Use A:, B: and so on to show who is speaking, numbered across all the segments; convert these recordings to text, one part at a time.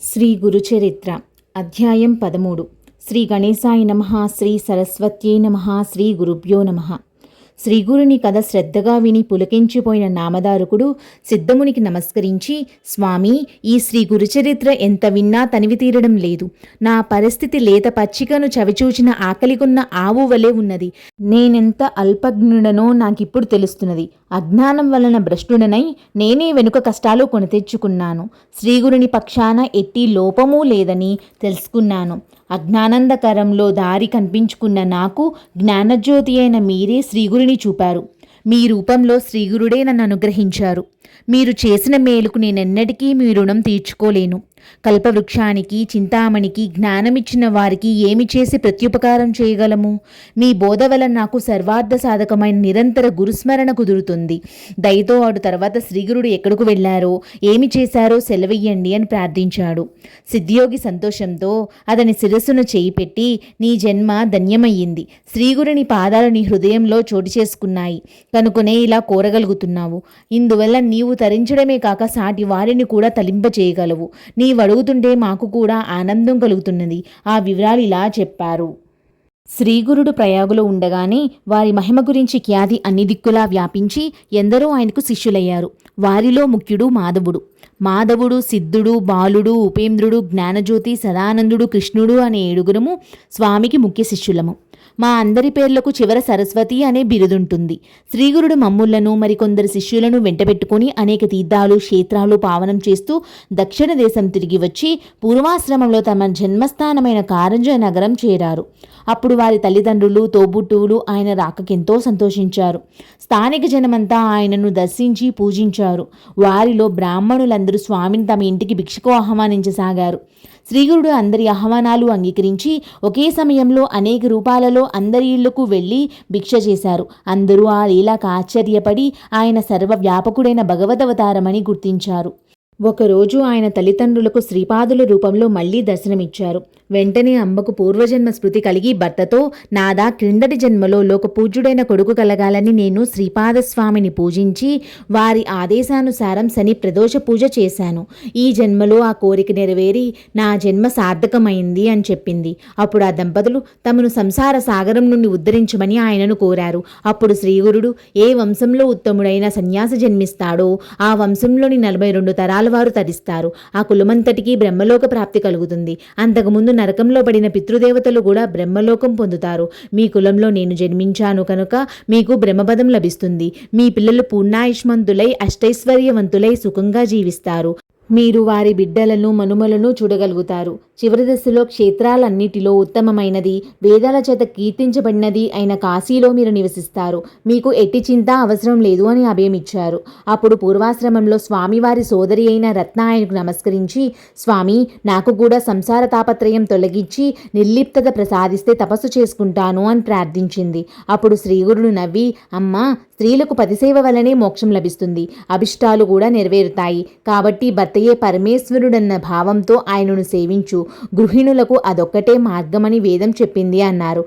A: శ్రీ గురుచరిత్ర అధ్యాయం పదమూడు. శ్రీ గణేశాయ నమ శ్రీ సరస్వత్యై నమ శ్రీ గురుభ్యో నమ. శ్రీగురుని కథ శ్రద్ధగా విని పులకించిపోయిన నామదారుకుడు సిద్ధమునికి నమస్కరించి స్వామి ఈ శ్రీ గురుచరిత్ర ఎంత విన్నా తనివి తీరడం లేదు. నా పరిస్థితి లేత పచ్చికను చవిచూచిన ఆకలికున్న ఆవు వలె ఉన్నది. నేనెంత అల్పజ్ఞుడనో నాకిప్పుడు తెలుస్తున్నది. అజ్ఞానం వలన భ్రష్టుడనై నేనే వెనుక కష్టాలు కొని తెచ్చుకున్నాను. శ్రీగురుని పక్షాన ఎట్టి లోపమూ లేదని తెలుసుకున్నాను. అజ్ఞానందకరంలో దారి కనిపించుకున్న నాకు జ్ఞానజ్యోతి అయిన మీరే శ్రీగురుని చూపారు. మీ రూపంలో శ్రీగురుడే నన్ను అనుగ్రహించారు. మీరు చేసిన మేలుకు నేనెన్నటికీ మీ రుణం తీర్చుకోలేను. కల్పవృక్షానికి చింతామణికి జ్ఞానమిచ్చిన వారికి ఏమి చేసి ప్రత్యుపకారం చేయగలము? మీ బోధ వలన నాకు సర్వార్థ సాధకమైన నిరంతర గురుస్మరణ కుదురుతుంది. దయతో ఆడు తర్వాత శ్రీగురుడు ఎక్కడకు వెళ్ళారో ఏమి చేశారో సెలవెయ్యండి అని ప్రార్థించాడు. సిద్ధియోగి సంతోషంతో అతని శిరస్సును చేయి పెట్టి నీ జన్మ ధన్యమయ్యింది. శ్రీగురుని పాదాలు నీ హృదయంలో చోటు చేసుకున్నాయి. కనుకొనే ఇలా కోరగలుగుతున్నావు. ఇందువల్ల నీవు తరించడమే కాక సాటి వారిని కూడా తలింపచేయగలవు. నీవు అడుగుతుంటే మాకు కూడా ఆనందం కలుగుతున్నది. ఆ వివరాలు ఇలా చెప్పారు. శ్రీగురుడు ప్రయాగులో ఉండగానే వారి మహిమ గురించి ఖ్యాతి అన్ని దిక్కులా వ్యాపించి ఎందరో ఆయనకు శిష్యులయ్యారు. వారిలో ముఖ్యుడు మాధవుడు. మాధవుడు సిద్ధుడు బాలుడు ఉపేంద్రుడు జ్ఞానజ్యోతి సదానందుడు కృష్ణుడు అనే ఏడుగురము స్వామికి ముఖ్య శిష్యులము. మా అందరి పేర్లకు చివర సరస్వతి అనే బిరుదుంటుంది. శ్రీగురుడు మమ్ములను మరికొందరు శిష్యులను వెంటబెట్టుకుని అనేక తీర్థాలు క్షేత్రాలు పావనం చేస్తూ దక్షిణ దేశం తిరిగి వచ్చి పూర్వాశ్రమంలో తమ జన్మస్థానమైన కారంజ నగరం చేరారు. అప్పుడు వారి తల్లిదండ్రులు తోబుట్టువులు ఆయన రాకకెంతో సంతోషించారు. స్థానిక జనమంతా ఆయనను దర్శించి పూజించారు. వారిలో బ్రాహ్మణులందరూ స్వామిని తమ ఇంటికి భిక్షకు ఆహ్వానించసాగారు. శ్రీగురుడు అందరి ఆహ్వానాలు అంగీకరించి ఒకే సమయంలో అనేక రూపాలలో అందరి ఇళ్ళకు వెళ్ళి భిక్ష చేశారు. అందరూ ఆ లీలాకు ఆశ్చర్యపడి ఆయన సర్వవ్యాపకుడైన భగవదవతారమని గుర్తించారు. ఒకరోజు ఆయన తల్లిదండ్రులకు శ్రీపాదుల రూపంలో మళ్ళీ దర్శనమిచ్చారు. వెంటనే అంబకు పూర్వజన్మ స్మృతి కలిగి భర్తతో నాదా క్రిందటి జన్మలో లోకపూజ్యుడైన కొడుకు కలగాలని నేను శ్రీపాదస్వామిని పూజించి వారి ఆదేశానుసారం శని ప్రదోష పూజ చేశాను. ఈ జన్మలో ఆ కోరిక నెరవేరి నా జన్మ సార్థకమైంది అని చెప్పింది. అప్పుడు ఆ దంపతులు తమను సంసార సాగరం నుండి ఉద్ధరించమని ఆయనను కోరారు. అప్పుడు శ్రీగురుడు ఏ వంశంలో ఉత్తముడైన సన్యాసి జన్మిస్తాడో ఆ వంశంలోని నలభై రెండు తరాల వారు తరిస్తారు. ఆ కులమంతటికీ బ్రహ్మలోక ప్రాప్తి కలుగుతుంది. అంతకుముందు నరకంలో పడిన పితృదేవతలు కూడా బ్రహ్మలోకం పొందుతారు. మీ కులంలో నేను జన్మించాను కనుక మీకు బ్రహ్మపదం లభిస్తుంది. మీ పిల్లలు పూర్ణాయుష్మంతులై అష్టైశ్వర్యవంతులై సుఖంగా జీవిస్తారు. మీరు వారి బిడ్డలను మనుమలను చూడగలుగుతారు. చివరి దశలో క్షేత్రాలన్నిటిలో ఉత్తమమైనది వేదాల చేత కీర్తించబడినది అయిన కాశీలో మీరు నివసిస్తారు. మీకు ఎట్టి చింత అవసరం లేదు అని అభయమిచ్చారు అప్పుడు పూర్వాశ్రమంలో స్వామివారి సోదరి అయిన రత్న ఆయనకు నమస్కరించి స్వామి నాకు కూడా సంసార తాపత్రయం తొలగించి నిర్లిప్తత ప్రసాదిస్తే తపస్సు చేసుకుంటాను అని ప్రార్థించింది. అప్పుడు శ్రీగురుడు నవ్వి అమ్మ స్త్రీలకు పతిసేవ వలనే మోక్షం లభిస్తుంది. అభిష్టాలు కూడా నెరవేరుతాయి. కాబట్టి భర్తయే పరమేశ్వరుడన్న భావంతో ఆయనను సేవించు. గృహిణులకు అదొక్కటే మార్గమని వేదం చెప్పింది అన్నారు.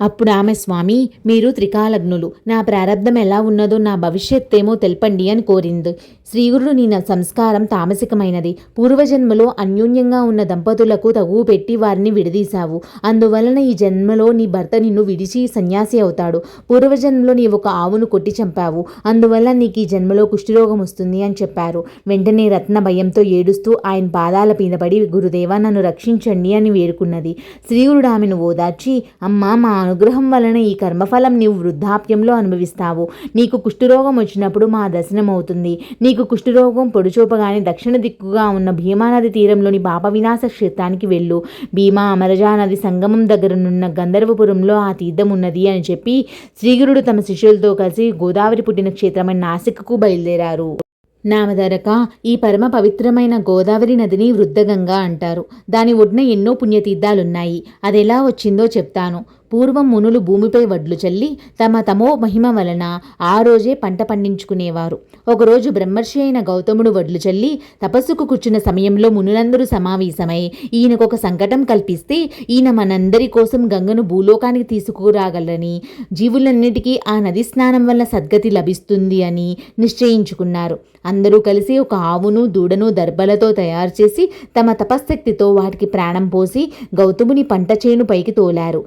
A: అప్పుడు ఆమె స్వామి మీరు త్రికాలగ్నులు. నా ప్రారంధం ఎలా ఉన్నదో నా భవిష్యత్తేమో తెలపండి అని కోరింది. శ్రీగురుడు నీ సంస్కారం తామసికమైనది. పూర్వజన్మలో అన్యోన్యంగా ఉన్న దంపతులకు తగువు పెట్టి వారిని విడదీశావు. అందువలన ఈ జన్మలో నీ భర్త నిన్ను విడిచి సన్యాసి అవుతాడు. పూర్వజన్మలో నీ ఒక ఆవును కొట్టి చంపావు. అందువల్ల నీకు ఈ జన్మలో కుష్ఠరోగం వస్తుంది అని చెప్పారు. వెంటనే రత్న భయంతో ఏడుస్తూ ఆయన పాదాల మీద పడి గురుదేవా నన్ను రక్షించండి అని వేడుకున్నది. శ్రీగురుడు ఆమెను ఓదార్చి అమ్మా మా అనుగ్రహం వలన ఈ కర్మఫలం నీవు వృద్ధాప్యంలో అనుభవిస్తావు. నీకు కుష్ఠరోగం వచ్చినప్పుడు మా దర్శనం అవుతుంది నీకు కుష్ఠరోగం పొడిచూపగానే దక్షిణ దిక్కుగా ఉన్న భీమానది తీరంలోని పాప వినాశ క్షేత్రానికి వెళ్ళు. భీమా అమరజా నది సంగమం దగ్గరనున్న గంధర్వపురంలో ఆ తీర్థం ఉన్నది అని చెప్పి శ్రీగురుడు తమ శిష్యులతో కలిసి గోదావరి పుట్టిన క్షేత్రమైన నాసిక్కు బయలుదేరారు. నామధరక ఈ పరమ పవిత్రమైన గోదావరి నదిని వృద్ధగంగా అంటారు. దాని ఒడ్న ఎన్నో పుణ్యతీర్థాలున్నాయి. అదెలా వచ్చిందో చెప్తాను. పూర్వం మునులు భూమిపై వడ్లు చల్లి తమ తమో మహిమ వలన ఆ రోజే పంట పండించుకునేవారు. ఒకరోజు బ్రహ్మర్షి అయిన గౌతముడు వడ్లు చల్లి తపస్సుకు కూర్చున్న సమయంలో మునులందరూ సమావేశమై ఈయనకు ఒక సంకటం కల్పిస్తే ఈయన మనందరి కోసం గంగను భూలోకానికి తీసుకురాగలని జీవులన్నిటికీ ఆ నది స్నానం వల్ల సద్గతి లభిస్తుంది అని నిశ్చయించుకున్నారు. అందరూ కలిసి ఒక ఆవును దూడను దర్భలతో తయారు చేసి తమ తపశ్శక్తితో వాటికి ప్రాణం పోసి గౌతముని పంట చేను పైకి తోలారు.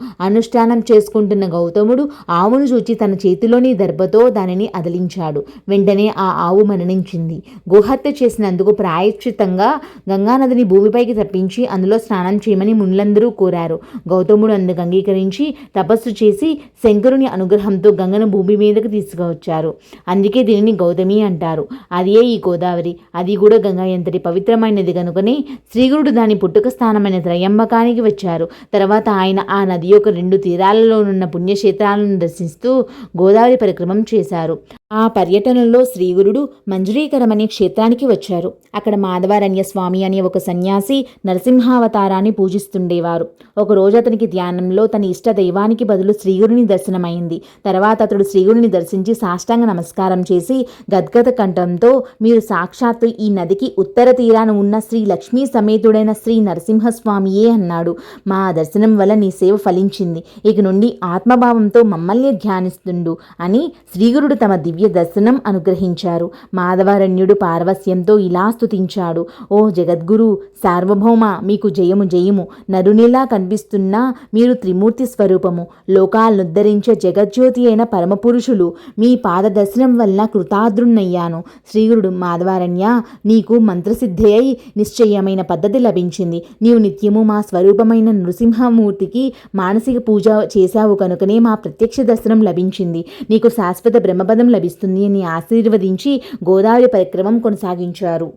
A: అనుష్ఠానం చేసుకుంటున్న గౌతముడు ఆవును చూచి తన చేతిలోని దర్భతో దానిని అదిలించాడు. వెంటనే ఆ ఆవు మరణించింది. గోహత్య చేసినందుకు ప్రాయశ్చితంగా గంగానదిని భూమిపైకి తప్పించి అందులో స్నానం చేయమని మునులందరూ కోరారు. గౌతముడు అందుకు అంగీకరించి తపస్సు చేసి శంకరుని అనుగ్రహంతో గంగను భూమి మీదకి తీసుకువచ్చారు. అందుకే దీనిని గౌతమి అంటారు. అదే ఈ గోదావరి. అది కూడా గంగా ఎంతటి పవిత్రమైనది కనుకనే శ్రీగురుడు దాని పుట్టుక స్థానమైన త్రయంబకానికి వచ్చారు. తర్వాత ఆయన ఆ నది యొక్క రెండు తీరాలలోనున్న పుణ్యక్షేత్రాలను దర్శిస్తూ గోదావరి పరిక్రమం చేశారు. ఆ పర్యటనలో శ్రీగురుడు మంజురీకరమనే క్షేత్రానికి వచ్చారు. అక్కడ మాధవారణ్య స్వామి అనే ఒక సన్యాసి నరసింహావతారాన్ని పూజిస్తుండేవారు. ఒకరోజు అతనికి ధ్యానంలో తన ఇష్ట దైవానికి బదులు శ్రీగురుని దర్శనమైంది. తర్వాత అతడు శ్రీగురుని దర్శించి సాష్టాంగ నమస్కారం చేసి గద్గద కంఠంతో మీరు సాక్షాత్తు ఈ నదికి ఉత్తర తీరాన ఉన్న శ్రీ లక్ష్మీ సమేతుడైన శ్రీ నరసింహస్వామియే అన్నాడు. మా దర్శనం వల్ల నీ సేవ ఫలించింది. ఇక నుండి ఆత్మభావంతో మమ్మల్ని ధ్యానిస్తుండు అని శ్రీగురుడు తమ దివ్య దర్శనం అనుగ్రహించారు. మాధవారణ్యుడు పార్వస్యంతో ఇలా స్తుతించాడు. ఓ జగద్గురు సార్వభౌమ మీకు జయము జయము. నరునిలా కనిపిస్తున్నా మీరు త్రిమూర్తి స్వరూపము. లోకాలనుద్ధరించే జగజ్యోతి అయిన పరమపురుషులు మీ పాద దర్శనం వల్ల కృతాద్రున్నయ్యాను. శ్రీగురుడు మాధవారణ్య నీకు మంత్రసిద్ధి అయి నిశ్చయమైన పద్ధతి లభించింది. నీవు నిత్యము మా స్వరూపమైన నృసింహమూర్తికి మానసిక పూజ చేశావు కనుకనే మా ప్రత్యక్ష దర్శనం లభించింది. నీకు శాశ్వత బ్రహ్మపదం లభిస్తుంది. అని ఆశీర్వదించి గోదావరి పరిక్రమం కొనసాగించారు.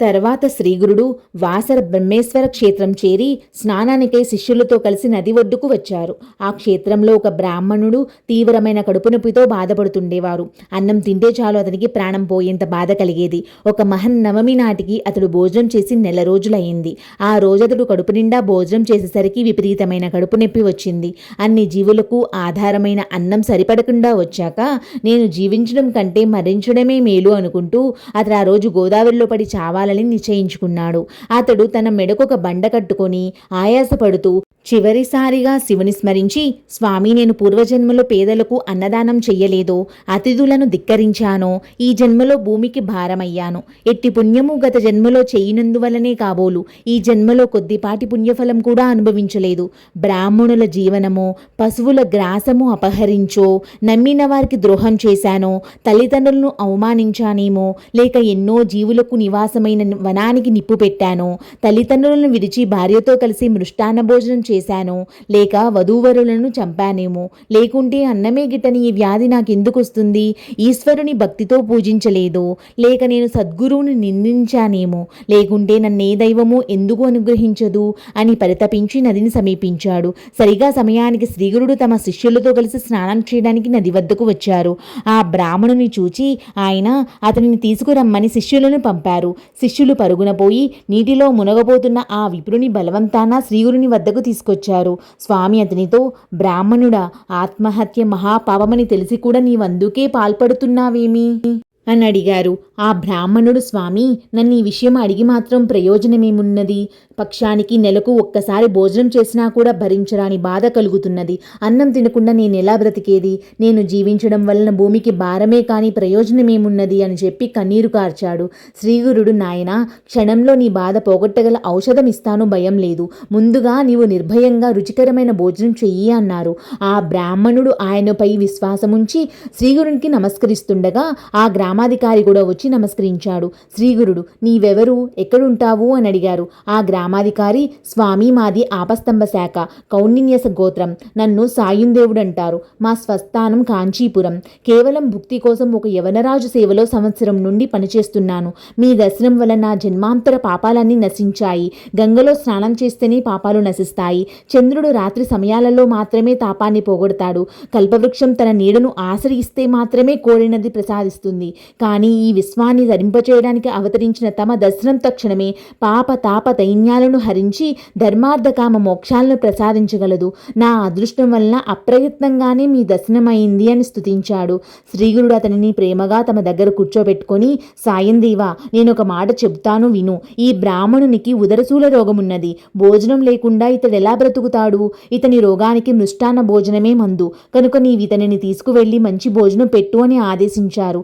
A: తర్వాత శ్రీగురుడు వాసర బ్రహ్మేశ్వర క్షేత్రం చేరి స్నానానికై శిష్యులతో కలిసి నది ఒడ్డుకు వచ్చారు. ఆ క్షేత్రంలో ఒక బ్రాహ్మణుడు తీవ్రమైన కడుపు నొప్పితో బాధపడుతుండేవారు. అన్నం తింటే చాలు అతనికి ప్రాణం పోయేంత బాధ కలిగేది. ఒక మహన్ నవమి నాటికి అతడు భోజనం చేసి నెల రోజులయ్యింది. ఆ రోజు అతడు కడుపు నిండా భోజనం చేసేసరికి విపరీతమైన కడుపు నొప్పి వచ్చింది. అన్ని జీవులకు ఆధారమైన అన్నం సరిపడకుండా వచ్చాక నేను జీవించడం కంటే మరించడమే మేలు అనుకుంటూ అతడు ఆ రోజు గోదావరిలో పడి చావాలి చావాలని నిశ్చయించుకున్నాడు. అతడు తన మెడకొక బండ కట్టుకొని ఆయాసపడుతూ చివరిసారిగా శివుని స్మరించి స్వామి నేను పూర్వజన్మలో పేదలకు అన్నదానం చెయ్యలేదో అతిథులను ధిక్కరించానో ఈ జన్మలో భూమికి భారమయ్యాను. ఎట్టి పుణ్యము గత జన్మలో చేయినందువలనే కాబోలు. ఈ జన్మలో కొద్దిపాటి పుణ్యఫలం కూడా అనుభవించలేదు. బ్రాహ్మణుల జీవనము పశువుల గ్రాసము అపహరించో నమ్మిన వారికి ద్రోహం చేశానో తల్లిదండ్రులను అవమానించానేమో లేక ఎన్నో జీవులకు నివాసమైన వనానికి నిప్పు పెట్టానో తల్లిదండ్రులను విడిచి భార్యతో కలిసి మృష్టాన్న భోజనం చేశానో. లేక వధూవరులను చంపానేమో. లేకుంటే అన్నమే గిట్టని ఈ వ్యాధి నాకెందుకొస్తుంది? ఈశ్వరుని భక్తితో పూజించలేదో. లేక నేను సద్గురువుని నిందించానేమో. లేకుంటే నన్నే దైవము ఎందుకు అనుగ్రహించదు? అని పరితపించి నదిని సమీపించాడు. సరిగా సమయానికి శ్రీగురుడు తమ శిష్యులతో కలిసి స్నానం చేయడానికి నది వద్దకు వచ్చారు. ఆ బ్రాహ్మణుని చూచి ఆయన అతనిని తీసుకురమ్మని శిష్యులను పంపారు. శిష్యులు పరుగున పోయి నీటిలో మునగబోతున్న ఆ విపురుని బలవంతాన శ్రీగురుని వద్దకు తీసుకొచ్చారు. స్వామి అతనితో బ్రాహ్మణుడా ఆత్మహత్య మహాపాపమని తెలిసి కూడా నీవందుకే పాల్పడుతున్నావేమి అని అడిగారు. ఆ బ్రాహ్మణుడు స్వామి నన్ను ఈ విషయం అడిగి మాత్రం ప్రయోజనమేమున్నది? పక్షానికి నెలకు ఒక్కసారి భోజనం చేసినా కూడా భరించరాని బాధ కలుగుతున్నది. అన్నం తినకుండా నేను ఎలా బ్రతికేది? నేను జీవించడం వలన భూమికి భారమే కాని ప్రయోజనమేమున్నది? అని చెప్పి కన్నీరు కార్చాడు. శ్రీగురుడు నాయన క్షణంలో నీ బాధ పోగొట్టగల ఔషధం ఇస్తాను భయం లేదు. ముందుగా నీవు నిర్భయంగా రుచికరమైన భోజనం చెయ్యి అన్నారు. ఆ బ్రాహ్మణుడు ఆయనపై విశ్వాసముంచి శ్రీగురునికి నమస్కరిస్తుండగా ఆ గ్రామాధికారి కూడా వచ్చి నమస్కరించాడు. శ్రీగురుడు నీవెవరు? ఎక్కడుంటావు అని అడిగారు. ఆ గ్రామాధికారి స్వామి మాది ఆపస్తంభ శాఖ కౌండిన్యస గోత్రం. నన్ను సాయుందేవుడు అంటారు మా స్వస్థానం కాంచీపురం. కేవలం భుక్తి కోసం ఒక యవనరాజు సేవలో సంవత్సరం నుండి పనిచేస్తున్నాను. మీ దర్శనం వల్ల నా జన్మాంతర పాపాలన్నీ నశించాయి. గంగలో స్నానం చేస్తేనే పాపాలు నశిస్తాయి. చంద్రుడు రాత్రి సమయాలలో మాత్రమే తాపాన్ని పోగొడతాడు. కల్పవృక్షం తన నీడను ఆశ్రయిస్తే మాత్రమే కోరినది ప్రసాదిస్తుంది. కానీ ఈ విశ్వాన్ని ధరింపచేయడానికి అవతరించిన తమ దర్శనం తక్షణమే పాప తాప దైన్యా క్లేశాలను హరించి ధర్మార్థకామ మోక్షాలను ప్రసాదించగలదు. నా అదృష్టం వలన అప్రయత్నంగానే మీ దర్శనమైంది అని స్తుతించాడు. శ్రీగురుడు అతనిని ప్రేమగా తమ దగ్గర కూర్చోబెట్టుకొని సాయం దేవా నేను ఒక మాట చెబుతాను విను. ఈ బ్రాహ్మణునికి ఉదరశూల రోగమున్నది. భోజనం లేకుండా ఇతడు ఎలా బ్రతుకుతాడు? ఇతని రోగానికి మృష్టాన్న భోజనమే మందు. కనుక నీవు ఇతనిని తీసుకువెళ్ళి మంచి భోజనం పెట్టు అని ఆదేశించారు.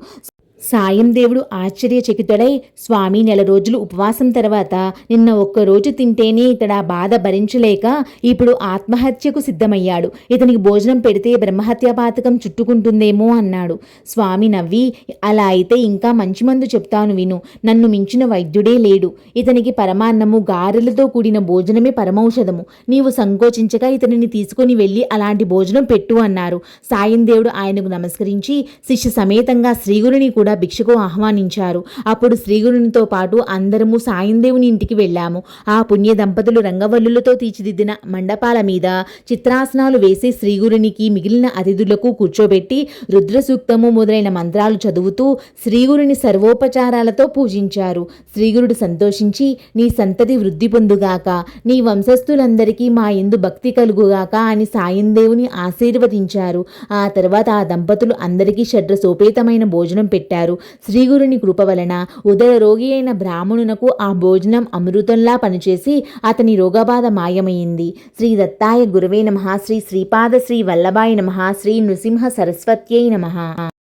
A: సాయం దేవుడు ఆశ్చర్యచకితుడై స్వామి నెల రోజులు ఉపవాసం తర్వాత నిన్న ఒక్క రోజు తింటేనే ఇతడు ఆ బాధ భరించలేక ఇప్పుడు ఆత్మహత్యకు సిద్ధమయ్యాడు. ఇతనికి భోజనం పెడితే బ్రహ్మహత్యాపాతకం చుట్టుకుంటుందేమో అన్నాడు. స్వామి నవ్వి అలా అయితే ఇంకా మంచి మందు చెప్తాను విను. నన్ను మించిన వైద్యుడే లేడు. ఇతనికి పరమాన్నము గారెలతో కూడిన భోజనమే పరమౌషధము. నీవు సంకోచించక ఇతనిని తీసుకుని వెళ్ళి అలాంటి భోజనం పెట్టు అన్నారు. సాయం దేవుడు ఆయనకు నమస్కరించి శిష్య సమేతంగా శ్రీగురుని కూడా భిక్షకు ఆహ్వానించారు. అప్పుడు శ్రీగురునితో పాటు అందరము సాయందేవుని ఇంటికి వెళ్ళాము. ఆ పుణ్య దంపతులు రంగవల్లులతో తీర్చిదిద్దిన మండపాల మీద చిత్రాసనాలు వేసి శ్రీగురునికి మిగిలిన అతిథులకు కూర్చోబెట్టి రుద్ర సూక్తము మొదలైన మంత్రాలు చదువుతూ శ్రీగురుని సర్వోపచారాలతో పూజించారు. శ్రీగురుడు సంతోషించి నీ సంతతి వృద్ధి పొందుగాక నీ వంశస్థులందరికీ మా ఎందు భక్తి కలుగుగాక అని సాయందేవుని ఆశీర్వదించారు. ఆ తర్వాత ఆ దంపతులు అందరికీ షడ్ర సోపేతమైన భోజనం పెట్టారు. శ్రీగురుని కృప వలన ఉదయ రోగి అయిన బ్రాహ్మణునకు ఆ భోజనం అమృతంలా పనిచేసి అతని రోగబాధ మాయమైంది. శ్రీ దత్తాయ గురువే నమ. శ్రీ శ్రీపాద శ్రీ వల్లభాయ నమ. శ్రీ నృసింహ సరస్వత్యై నమ.